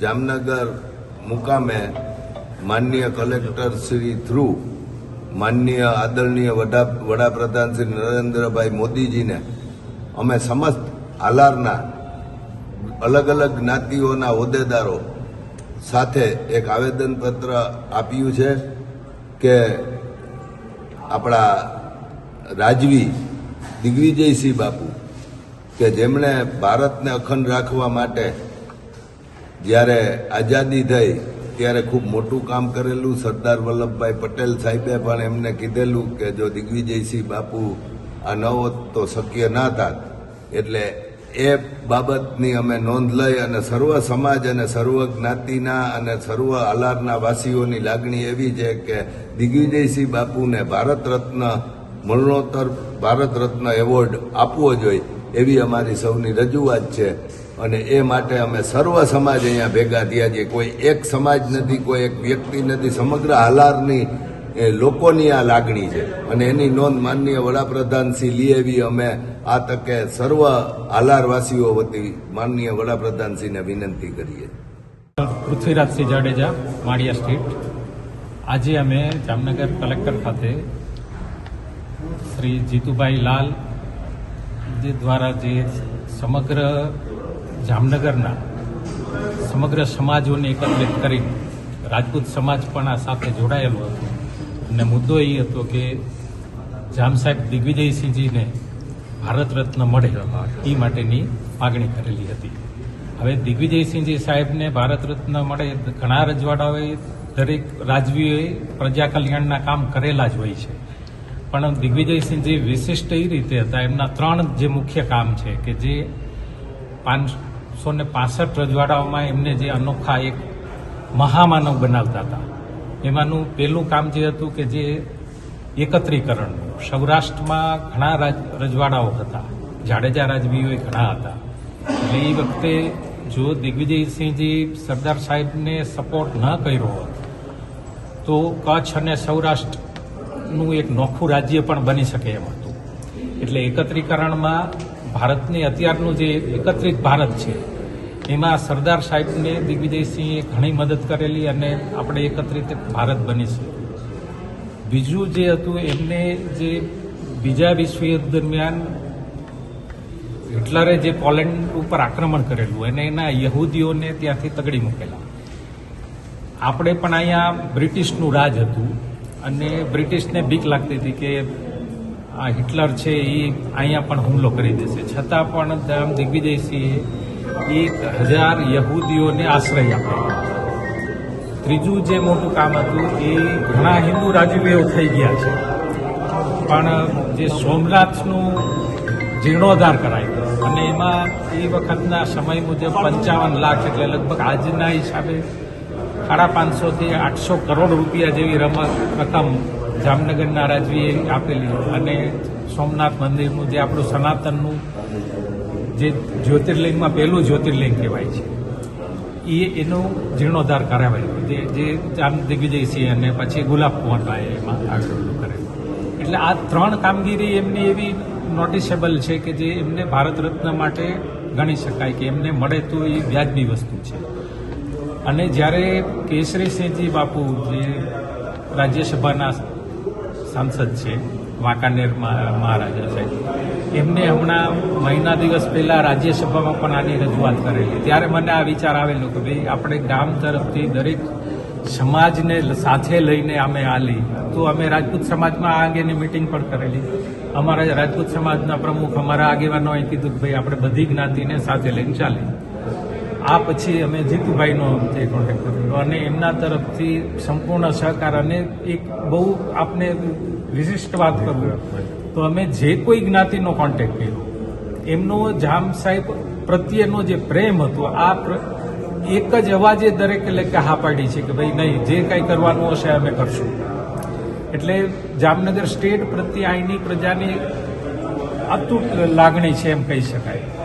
જામનગર મુકામે માનનીય collector Shri through માનનીય આદરણીય વડા, વડાપ્રધાન શ્રી નરેન્દ્રભાઈ મોદીજીને અમે સમસ્ત આલારના અલગ અલગ જ્ઞાતિઓના હોદ્દેદારો સાથે એક આવેદનપત્ર આપ્યું છે કે આપણા રાજવી દિગ્વિજયસિંહ બાપુ કે જેમણે ભારતને અખંડ રાખવા માટે જ્યારે આઝાદી થઈ, ત્યારે ખૂબ મોટું કામ કરેલું સરદાર વલ્લભભાઈ પટેલ સાહેબે પણ એમને કીધેલું કે જો દિગ્વિજયસિંહ બાપુ આ ન હોત તો શક્ય ના થાત. એટલે એ બાબતની અમે નોંધ લઈ અને સર્વ સમાજ અને સર્વ જ્ઞાતિના અને સર્વ આલારના વાસીઓની લાગણી એવી છે કે દિગ્વિજયસિંહ બાપુને ભારત રત્ન, મરણોત્તર ભારત રત્ન એવોર્ડ આપવો જોઈએ એવી અમારી સૌની રજૂઆત છે. અને એ માટે અમે સર્વ સમાજ અહીંયા ભેગા થયા છીએ. કોઈ એક સમાજ નથી, કોઈ એક વ્યક્તિ નથી. સમગ્ર હાલારની, એ લોકોની આ લાગણી છે. અને એની નોંધ માનનીય વડાપ્રધાન શ્રી લી એવી અમે આ તકે સર્વ હાલારવાસીઓ વતી માનનીય વડાપ્રધાનશ્રીને વિનંતી કરીએ. પૃથ્વીરાજસિંહ જાડેજા, માળિયા સ્ટ્રીટ આજે અમે જામનગર કલેક્ટર ખાતે શ્રી જીતુભાઈ લાલ જે દ્વારા જે સમગ્ર જામનગરના સમગ્ર સમાજોને એકત્રિત કરી રાજપૂત સમાજ પણ આ સાથે જોડાયેલો હતો. અને મુદ્દો એ હતો કે જામ સાહેબ દિગ્વિજયસિંહજીને ભારત રત્ન મળે એ માટેની માગણી કરેલી હતી. હવે દિગ્વિજયસિંહજી સાહેબને ભારત રત્ન મળે ઘણા રજવાડાઓએ દરેક રાજવીઓએ પ્રજા કલ્યાણના કામ કરેલા જ હોય છે. પણ દિગ્વિજયસિંહજી વિશિષ્ટ એ રીતે હતા. એમના ત્રણ જે મુખ્ય કામ છે કે જે પાંચસો ને પાસઠ રજવાડાઓમાં એમને જે અનોખા એક મહામાનવ બનાવતા હતા. એમાંનું પહેલું કામ જે હતું કે જે એકત્રીકરણ. સૌરાષ્ટ્રમાં ઘણા રાજ- રજવાડાઓ હતા. જાડેજા રાજવીઓ ઘણા હતા. એટલે એ વખતે જો દિગ્વિજયસિંહજી સરદાર સાહેબને સપોર્ટ ન કર્યો હોત, તો કચ્છ અને સૌરાષ્ટ્રનું એક નોખું રાજ્ય પણ બની શકે એમ હતું. એટલે એકત્રીકરણમાં ભારતની અત્યારનું જે એકત્રિત ભારત છે, એમાં સરદાર સાહેબને દિગ્વિજયસિંહે ઘણી મદદ કરેલી અને આપણે એકત્રિત ભારત બની છે બીજું જે હતું, એમને જે બીજા વિશ્વયુદ્ધ દરમિયાન હિટલરે જે પોલેન્ડ ઉપર આક્રમણ કરેલું, અને એના યહૂદીઓને ત્યાંથી તગડી મૂકેલા. આપણે પણ અહીંયા બ્રિટિશનું રાજ હતું, અને બ્રિટિશને બીક લાગતી હતી કે આ હિટલર છે, એ અહીંયા પણ હુમલો કરી દેશે. છતાં પણ દામ દિગ્વિજયસિંહે એક હજાર યહૂદીઓને આશ્રય આપ્યો. ત્રીજું જે મોટું કામ હતું, એ ઘણા હિન્દુ રાજવીઓ થઈ ગયા છે. પણ જે સોમનાથનું જીર્ણોદ્ધાર કરાયું અને એમાં એ વખતના સમય મુજબ પંચાવન લાખ એટલે લગભગ આજના હિસાબે સાડા પાંચસોથી આઠસો કરોડ રૂપિયા જેવી રમત રકમ જામનગરના રાજવીએ આપેલી. અને સોમનાથ મંદિરનું જે આપણું સનાતનનું જે જ્યોતિર્લિંગમાં પહેલું જ્યોતિર્લિંગ કહેવાય છે. એ એનો જીર્ણોદ્ધાર કરાવેલો જે જે જામ દિગ્વિજયસિંહ અને પછી ગુલાબ કુંવરભાઈ એમાં આગળ કરેલું એટલે આ ત્રણ કામગીરી એમની એવી નોટિસેબલ છે કે જે એમને ભારત રત્ન માટે ગણી શકાય કે એમને મળે તો એ વ્યાજબી વસ્તુ છે. અને જ્યારે કેસરીસિંહજી બાપુ જે રાજ્યસભાના સાંસદ છે, વાંકાનેર મહારાજા સાહેબ એમને હમણાં મહિના દિવસ પહેલા રાજ્યસભામાં પણ આની રજૂઆત કરેલી. ત્યારે મને આ વિચાર આવેલો કે ભાઈ આપણે ગામ તરફથી દરેક સમાજને સાથે લઈને અમે આલી. તો અમે રાજપૂત સમાજમાં આ અંગેની મિટિંગ પણ કરેલી. અમારા રાજપૂત સમાજના પ્રમુખ અમારા આગેવાનોએ કીધું કે ભાઈ આપણે બધી જ્ઞાતિને સાથે લઈને ચાલીએ. આ પછી અમે જીતુભાઈનો તે કોન્ટેક્ટ કર્યો અને એમના તરફથી સંપૂર્ણ સહકાર અને એક બહુ આપને વિશિષ્ટ વાત કરું. તો અમે જે કોઈ જ્ઞાતિનો કોન્ટેક્ટ કર્યો, એમનો જામ સાહેબ પ્રત્યેનો જે પ્રેમ હતો, આ એક જ અવાજે દરેક લેખે હા પાડી છે કે ભાઈ નહીં, જે કંઈ કરવાનું હશે અમે કરશું. એટલે જામનગર સ્ટેટ પ્રત્યે અહીંની પ્રજાની અતૂટ લાગણી છે એમ કહી શકાય.